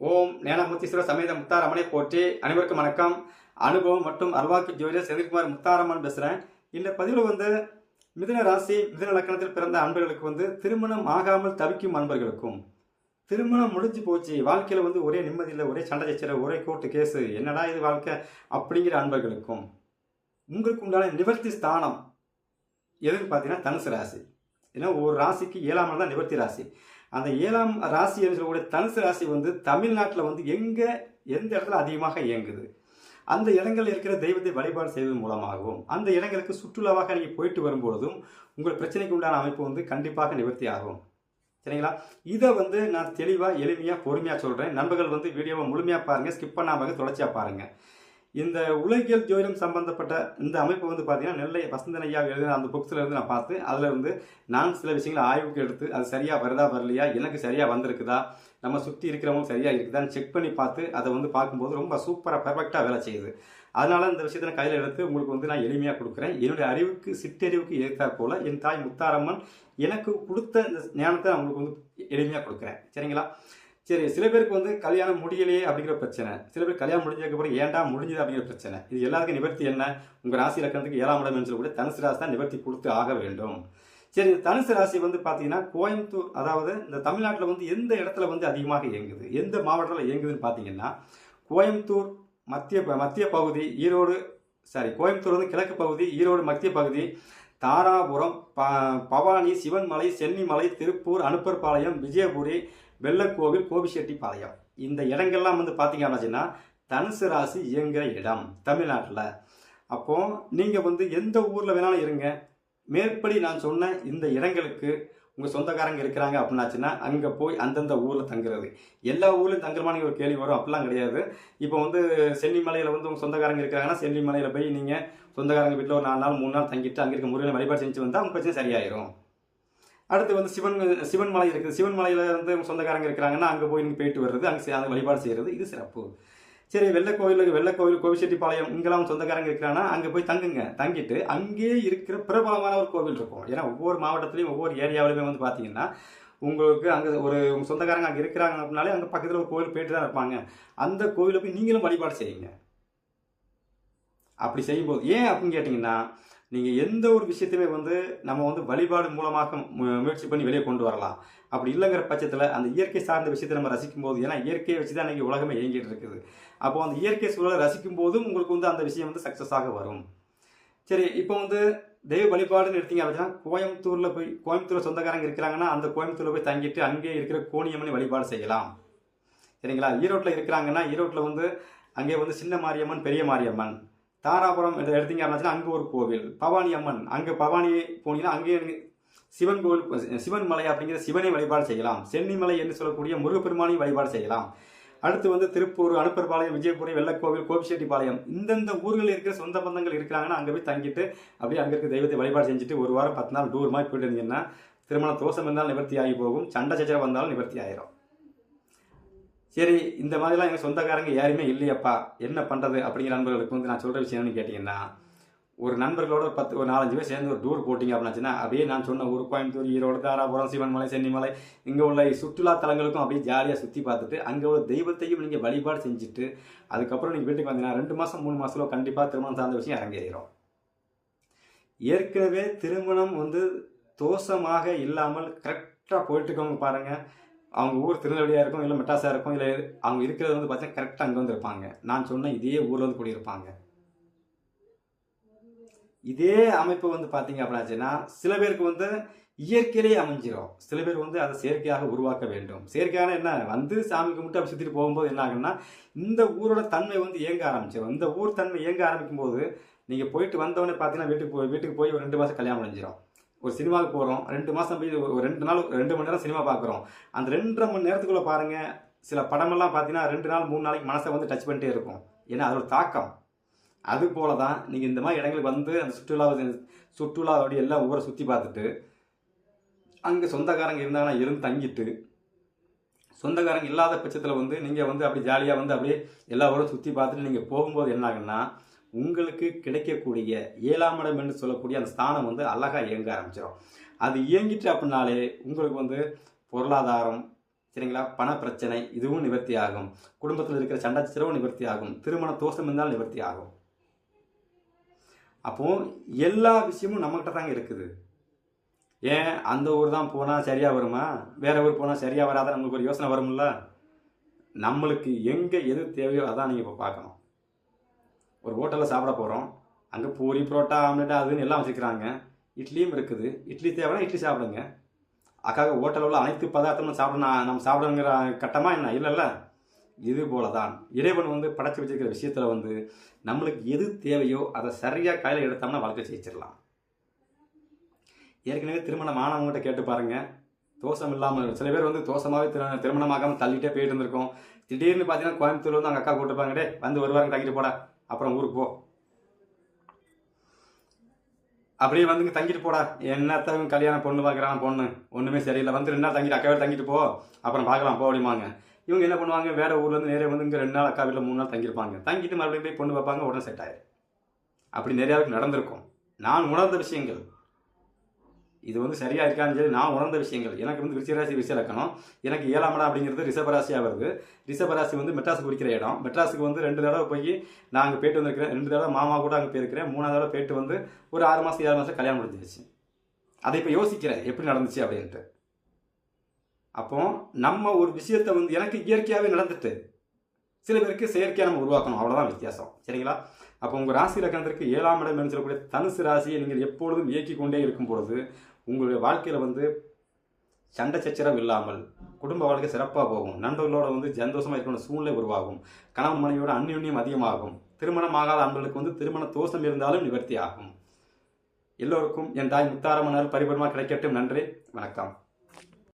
ஓம் ஞானமூர்த்தீஸ்வர சமேத முத்தாரம்மனை போற்றி அனைவருக்கும் வணக்கம். அனுபவம் மற்றும் அல்வாக்கு ஜோதிடர் செந்தில்குமார் முத்தாரம்மன் பேசுகிறேன் இந்த பதிவில் வந்து மிதுன ராசி மிதுன லக்கணத்தில் பிறந்த அன்பர்களுக்கு வந்து திருமணம் ஆகாமல் தவிக்கும் அன்பர்களுக்கும். திருமணம் முடிஞ்சு போச்சு. வாழ்க்கையில் வந்து ஒரே நிம்மதி இல்லை ஒரே சண்டை சச்சர ஒரே கோர்ட்டு கேஸு என்னடா இது வாழ்க்கை அப்படிங்கிற அன்பர்களுக்கும். உங்களுக்கு உண்டான நிவர்த்தி ஸ்தானம் எதுன்னு பார்த்தீங்கன்னா தனுசு ராசி. ஏன்னா ஒரு ராசிக்கு ஏழாம் தான் நிவர்த்தி ராசி. அந்த ஏழாம் ராசி என்று சொல்லக்கூடிய தனுசு ராசி வந்து தமிழ்நாட்டில் வந்து எங்கே எந்த இடத்துல அதிகமாக இயங்குது? அந்த இடங்களில் இருக்கிற தெய்வத்தை வழிபாடு செய்வதன் மூலமாகவும் அந்த இடங்களுக்கு சுற்றுலாவாக நீங்கள் போயிட்டு வரும்பொழுதும் உங்கள் பிரச்சனைக்கு உண்டான அமைப்பு வந்து கண்டிப்பாக நிவர்த்தி ஆகும். சரிங்களா? இதை வந்து நான் தெளிவாக எளிமையாக பொறுமையாக சொல்கிறேன் நண்பர்கள் வந்து வீடியோவை முழுமையாக பாருங்கள் ஸ்கிப் பண்ணாமல் தொடர்ச்சியாக பாருங்கள் இந்த உலகியல் ஜோதிடம் சம்பந்தப்பட்ட இந்த அமைப்பு வந்து பார்த்தீங்கன்னா நெல்லை வசந்தன் ஐயா எழுதின அந்த புக்ஸில் இருந்து நான் பார்த்து அதில் இருந்து நான் சில விஷயங்களை ஆய்வுக்கு எடுத்து அது சரியாக வருதா வரலையா எனக்கு சரியாக வந்திருக்குதா நம்ம சுற்றி இருக்கிறவங்க சரியாக இருக்குதான்னு செக் பண்ணி பார்த்து அதை வந்து பார்க்கும்போது ரொம்ப சூப்பராக பெர்ஃபெக்டாக வேலை செய்யுது. அதனால இந்த விஷயத்தை நான் கையில் எடுத்து உங்களுக்கு வந்து நான் எளிமையாக கொடுக்குறேன். என்னுடைய அறிவுக்கு சிற்றறிவுக்கு ஏற்றாற் போல என் தாய் முத்தாரம்மன் எனக்கு கொடுத்த இந்த ஞானத்தை நான் உங்களுக்கு வந்து எளிமையாக கொடுக்குறேன். சரிங்களா? சரி சில பேருக்கு வந்து கல்யாணம் முடியலையே அப்படிங்கிற பிரச்சனை. சில பேர் கல்யாணம் முடிஞ்சதுக்கப்புறம் ஏன்டா முடிஞ்சது அப்படிங்கிற பிரச்சனை. இது எல்லாத்துக்கும் நிவர்த்தி என்ன? உங்கள் ராசி இலக்கணத்துக்கு ஏழாம் இடம் என்று சொல்லக்கூடிய தனுசு ராசி தான் நிவர்த்தி கொடுத்து ஆக வேண்டும். சரி இந்த தனுசு ராசி வந்து பார்த்தீங்கன்னா கோயம்புத்தூர் அதாவது இந்த தமிழ்நாட்டில் வந்து எந்த இடத்துல வந்து அதிகமாக இயங்குது? எந்த மாவட்டத்தில் இயங்குதுன்னு பார்த்தீங்கன்னா கோயம்புத்தூர் மத்திய மத்திய பகுதி ஈரோடு சாரி கோயம்புத்தூர் வந்து கிழக்கு பகுதி ஈரோடு மத்திய பகுதி தாராபுரம் ப பவானி சிவன்மலை சென்னிமலை திருப்பூர் அனுப்பர்பாளையம் விஜயபுரி வெள்ளக்கோவில் கோபிச்செட்டிப்பாளையம் இந்த இடங்கள்லாம் வந்து பார்த்தீங்க அப்படின்னா தனுசு ராசி இயங்குகிற இடம் தமிழ்நாட்டில். அப்போ நீங்கள் வந்து எந்த ஊரில் வேணாலும் இருங்க. மேற்படி நான் சொன்ன இந்த இடங்களுக்கு உங்கள் சொந்தக்காரங்க இருக்கிறாங்க அப்படின்னாச்சுன்னா அங்கே போய் அந்தந்த ஊரில் தங்குறது. எல்லா ஊர்லையும் தங்குறமான ஒரு கேள்வி வரும். அப்படிலாம் கிடையாது. இப்போ வந்து சென்னிமலையில் வந்து உங்கள் சொந்தக்காரங்க இருக்கிறாங்கன்னா சென்னிமலையில் போய் நீங்கள் சொந்தக்காரங்க வீட்டில் ஒரு நாலு நாள் மூணு நாள் தங்கிட்டு அங்கே இருக்க முறையில் வழிபாடு செஞ்சு வந்தால் உங்கள் பிரச்சனை சரியாயிரும். அடுத்து வந்து சிவன் சிவன் மலை இருக்குது. சிவன் மலையில் வந்து சொந்தக்காரங்க இருக்கிறாங்கன்னா அங்கே போய் நீங்கள் போயிட்டு வர்றது அங்கே அதை வழிபாடு செய்கிறது இது சிறப்பு. சரி வெள்ளை கோவில் வெள்ளை கோவில் கோவிச்செட்டிப்பாளையம் இங்கெல்லாம் சொந்தக்காரங்க இருக்கிறாங்கன்னா அங்கே போய் தங்குங்க. தங்கிட்டு அங்கேயே இருக்கிற பிரபலமான ஒரு கோவில் இருக்கும். ஏன்னா ஒவ்வொரு மாவட்டத்துலையும் ஒவ்வொரு ஏரியாவிலுமே வந்து பார்த்தீங்கன்னா உங்களுக்கு அங்கே ஒரு உங்கள் சொந்தக்காரங்க அங்கே இருக்கிறாங்க அப்படின்னாலே அங்கே பக்கத்தில் ஒரு கோவில் போயிட்டு தான் இருப்பாங்க. அந்த கோவிலுக்கு போய் நீங்களும் வழிபாடு செய்யுங்க. அப்படி செய்யும்போது ஏன் அப்படின்னு கேட்டிங்கன்னா நீங்கள் எந்த ஒரு விஷயத்தையுமே வந்து நம்ம வந்து வழிபாடு மூலமாக மு- முயற்சி பண்ணி வெளியே கொண்டு வரலாம். அப்படி இல்லைங்கிற பட்சத்தில் அந்த இயற்கை சார்ந்த விஷயத்தை நம்ம ரசிக்கும் போது ஏன்னா இயற்கையை வச்சு தான் இன்றைக்கி உலகமே இயங்கிட்டு இருக்குது. அப்போ அந்த இயற்கை சூழலை ரசிக்கும் போதும் உங்களுக்கு வந்து அந்த விஷயம் வந்து சக்ஸஸாக வரும். சரி இப்போ வந்து தெய்வ வழிபாடுன்னு எடுத்தீங்க அப்படின்னா கோயம்புத்தூரில் போய் கோயம்புத்தூர் சொந்தக்காரங்க இருக்கிறாங்கன்னா அந்த கோயம்புத்தூரில் போய் தங்கிட்டு அங்கே இருக்கிற கோணியம்மனை வழிபாடு செய்யலாம். சரிங்களா? ஈரோட்டில் இருக்கிறாங்கன்னா ஈரோட்டில் வந்து அங்கே வந்து சின்ன மாரியம்மன் பெரிய மாரியம்மன். தாராபுரம் என்று எடுத்தீங்க அப்படின்னா அங்கே ஒரு கோவில். பவானி அம்மன். அங்கே பவானி போனீங்கன்னா அங்கேயே சிவன் கோவில் சிவன் மலை அப்படிங்கிற சிவனை வழிபாடு செய்யலாம். சென்னிமலை என்று சொல்லக்கூடிய முருகப்பெருமானையும் வழிபாடு செய்யலாம். அடுத்து வந்து திருப்பூர் அனுப்பர்பாளையம் விஜயபுரி வெள்ளக்கோவில் கோபிச்செட்டிப்பாளையம் இந்தந்த ஊர்களில் இருக்கிற சொந்த பந்தங்கள் இருக்கிறாங்கன்னா அங்கே போய் தங்கிட்டு அப்படியே அங்கே இருக்க தெய்வத்தை வழிபாடு செஞ்சுட்டு ஒரு வாரம் பத்து நாள் டூர் மாதிரி போயிட்டு இருந்தீங்கன்னா திருமண தோஷம் இருந்தாலும் நிவர்த்தி ஆகி போகும். சண்டை சச்சரவு வந்தாலும் நிவர்த்தி ஆயிரும். சரி இந்த மாதிரிலாம் எங்கள் சொந்தக்காரங்க யாருமே இல்லையப்பா என்ன பண்ணுறது அப்படிங்கிற நண்பர்களுக்கு வந்து நான் சொல்கிற விஷயம் என்னன்னு கேட்டிங்கன்னா ஒரு நண்பர்களோட பத்து ஒரு நாலஞ்சு பேர் சேர்ந்து ஒரு டூர் போட்டிங்க அப்படின்னா அப்படியே நான் சொன்ன ஊர் கோயம்புத்தூர் ஈரோடு தாராபுரம் சிவன்மலை சென்னிமலை இங்கே உள்ள சுற்றுலா தலங்களுக்கும் அப்படியே ஜாலியாக சுற்றி பார்த்துட்டு அங்கே உள்ள தெய்வத்தையும் நீங்கள் வழிபாடு செஞ்சுட்டு அதுக்கப்புறம் நீங்கள் வீட்டுக்கு வந்தீங்கன்னா ரெண்டு மாதம் மூணு மாதத்துல கண்டிப்பாக திருமணம் சார்ந்த விஷயம் அரங்கேறிடும் ஏற்கனவே திருமணம் வந்து தோஷமாக இல்லாமல் கரெக்டாக போயிட்டு இருக்கவங்க பாருங்கள் அவங்க ஊர் திருநெல்வேலியாக இருக்கும் இல்லை மெட்டாஸாக இருக்கும் இல்லை அவங்க இருக்கிறது வந்து பார்த்தீங்கன்னா கரெக்டாக அங்கே வந்து இருப்பாங்க நான் சொன்ன இதே ஊரில் வந்து குடியிருப்பாங்க. இதே அமைப்பு வந்து பார்த்தீங்க அப்படின்னாச்சுன்னா சில பேருக்கு வந்து இயற்கையிலேயே அமைஞ்சிரும். சில பேர் வந்து அதை செயற்கையாக உருவாக்க வேண்டும். செயற்கையான என்ன வந்து சாமி கும்பிட்டு அப்படி சுற்றிட்டு போகும்போது என்ன ஆகுன்னா இந்த ஊரோட தன்மை வந்து இயங்க ஆரம்பிச்சிடும் இந்த ஊர் தன்மை இயங்க ஆரம்பிக்கும் போது நீங்கள் போயிட்டு வந்தவொடனே பார்த்தீங்கன்னா வீட்டுக்கு போய் வீட்டுக்கு போய் ஒரு ரெண்டு மாதம் கல்யாணம் முடிஞ்சிடும் ஒரு சினிமாவுக்கு போகிறோம் ரெண்டு மாதம் போய் ஒரு ரெண்டு நாள் ரெண்டு மணி நேரம் சினிமா பார்க்குறோம் அந்த ரெண்டரை மணி நேரத்துக்குள்ளே பாருங்கள் சில படமெல்லாம் பார்த்தீங்கன்னா ரெண்டு நாள் மூணு நாளைக்கு மனசை வந்து டச் பண்ணிட்டே இருக்கும். ஏன்னா அதோட தாக்கம். அது போல தான் நீங்கள் இந்த மாதிரி இடங்களுக்கு வந்து அந்த சுற்றுலா சுற்றுலா அப்படி எல்லாம் ஊரை சுற்றி பார்த்துட்டு அங்கே சொந்தக்காரங்க இருந்தாங்கன்னா இருந்து தங்கிட்டு சொந்தக்காரங்க இல்லாத பட்சத்தில் வந்து நீங்கள் வந்து அப்படி ஜாலியாக வந்து அப்படியே எல்லா ஊரும் சுற்றி பார்த்துட்டு நீங்கள் போகும்போது என்ன ஆகுன்னா உங்களுக்கு கிடைக்கக்கூடிய ஏழாம் இடம் என்று சொல்லக்கூடிய அந்த ஸ்தானம் வந்து அழகாக இயங்க ஆரம்பிச்சிடும் அது இயங்கிட்டு அப்படின்னாலே உங்களுக்கு வந்து பொருளாதாரம் சரிங்களா? பண பிரச்சனை இதுவும் நிவர்த்தி ஆகும் குடும்பத்தில் இருக்கிற சண்டை சிறவு நிவர்த்தி ஆகும் திருமண தோஷம் இருந்தால் நிவர்த்தி ஆகும் அப்போ எல்லா விஷயமும் நம்மகிட்ட தாங்க இருக்குது. ஏன்? அந்த ஊர் தான் போனால் சரியாக வருமா? வேற ஊர் போனால் சரியாக வராத? நம்மளுக்கு ஒரு யோசனை வரும்ல? நம்மளுக்கு எங்கே எது தேவையோ அதான் நீங்கள் இப்போ பார்க்கணும். ஒரு ஹோட்டலில் சாப்பிட போகிறோம் அங்கே பூரி புரோட்டா ஆம்லெட் அதுன்னு எல்லாம் வச்சுக்கிறாங்க. இட்லியும் இருக்குது. இட்லி தேவைன்னா இட்லி சாப்பிடுங்க. அக்காக ஹோட்டலில் உள்ள அனைத்து பதார்த்தமும் சாப்பிடணும் நம்ம சாப்பிடுங்கிற கட்டமாக என்ன? இல்லைல்ல. இது போல தான் இறைவன் வந்து படைச்சி வச்சிருக்கிற விஷயத்தில் வந்து நம்மளுக்கு எது தேவையோ அதை சரியாக கையில் எடுத்தோம்னா வாழ்க்கை ஜெயிச்சிடலாம். ஏற்கனவே திருமணம் ஆனவங்ககிட்ட கேட்டு பாருங்கள் தோஷம் இல்லாமல் சில பேர் வந்து தோஷமாகவே திரு திருமணமாகாமல் தள்ளிகிட்டே போயிட்டு இருந்திருக்கோம். திடீர்னு பார்த்தீங்கன்னா கோயம்புத்தூர் வந்து அங்கே அக்கா கூட்டுப்பாங்க டே வந்து வருவாங்க தங்கிட்டு போட. அப்புறம் ஊருக்கு போ. அப்படியே வந்துங்க தங்கிட்டு போடா. என்னத்த கல்யாணம் பொண்ணு பார்க்குறான் பொண்ணு. ஒன்றுமே சரியில்லை. வந்து ரெண்டு நாள் தங்கிட்டு அக்கா வீடு தங்கிட்டு போ. அப்புறம் பார்க்கலாம் போ அப்படிமாங்க இவங்க என்ன பண்ணுவாங்க வேற ஊர்லேருந்து நேரே வந்து இங்கே ரெண்டு நாள் அக்கா வீட்டில் மூணு நாள் தங்கியிருப்பாங்க. தங்கிட்டு மறுபடியும் போய் பொண்ணு பார்ப்பாங்க உடனே செட் ஆயிடும் அப்படி நிறையா நடந்திருக்கும். நான் உணர்ந்த விஷயங்கள். இது வந்து சரியா இருக்கான்னு சொல்லி நான் உணர்ந்த விஷயங்கள். எனக்கு வந்து விருச்சிகராசி விஷய இலக்கணம். எனக்கு ஏழாம் இடம் அப்படிங்கிறது ரிஷபராசியாக வருது. ரிஷபராசி வந்து மெட்ராஸ் குறிக்கிற இடம். மெட்ராஸுக்கு வந்து ரெண்டு தடவை போய் நான் அங்கே போயிட்டு வந்திருக்கிறேன். ரெண்டு தடவை மாமா கூட அங்கே போயிருக்கிறேன். மூணாவது தடவை போயிட்டு வந்து ஒரு ஆறு மாதம் ஏழு மாதம் கல்யாணம் முடிஞ்சிருச்சு. அதை இப்போ யோசிக்கிறேன். எப்படி நடந்துச்சு அப்படின்ட்டு. அப்போ நம்ம ஒரு விஷயத்தை வந்து எனக்கு இயற்கையாகவே நடந்துட்டு சில பேருக்கு செயற்கையாக நம்ம உருவாக்கணும். அவ்வளோதான் வித்தியாசம். சரிங்களா? அப்போ உங்கள் ராசி லக்கணத்திற்கு ஏழாம் இடம் என்று சொல்லக்கூடிய தனுசு ராசியை நீங்கள் எப்பொழுதும் இயக்கி கொண்டே இருக்கும் பொழுது உங்களுடைய வாழ்க்கையில் வந்து சண்டை சச்சரவு இல்லாமல் குடும்ப வாழ்க்கை சிறப்பாக போகும். நண்பர்களோட வந்து சந்தோஷமாக இருக்கணும் சூழ்நிலை உருவாகும். கணவன் மனைவியோட அந்யுன்யம் அதிகமாகும். திருமணம் ஆகாத அன்பர்களுக்கு வந்து திருமண தோஷம் இருந்தாலும் நிவர்த்தி ஆகும் எல்லோருக்கும் என் தாய் முத்தாரமனால் பரிபூர்ணமாக கிடைக்கட்டும். நன்றி. வணக்கம்.